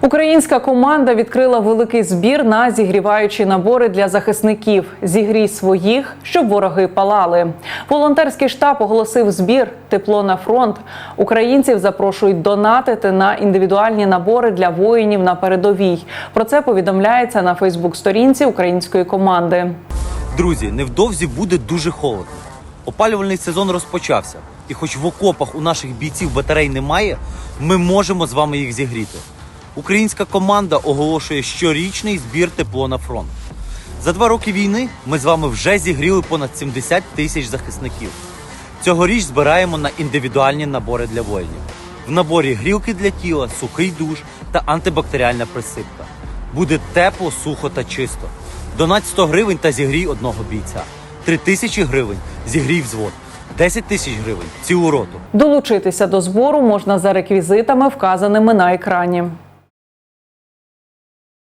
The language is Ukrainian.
Українська команда відкрила великий збір на зігріваючі набори для захисників. Зігрій своїх, щоб вороги палали. Волонтерський штаб оголосив збір Тепло на фронт. Українців запрошують донатити на індивідуальні набори для воїнів на передовій. Про це повідомляється на Фейсбук-сторінці української команди. Друзі, невдовзі буде дуже холодно. Опалювальний сезон розпочався, і хоч в окопах у наших бійців батарей немає, ми можемо з вами їх зігріти. Українська команда оголошує щорічний збір тепло на фронт. За два роки війни ми з вами вже зігріли понад 70 тисяч захисників. Цьогоріч збираємо на індивідуальні набори для воїнів. В наборі грілки для тіла, сухий душ та антибактеріальна присипка. Буде тепло, сухо та чисто. Донать 100 гривень та зігрій одного бійця. 3 тисячі гривень зігрій взвод. 10 тисяч гривень цілу роту. Долучитися до збору можна за реквізитами, вказаними на екрані.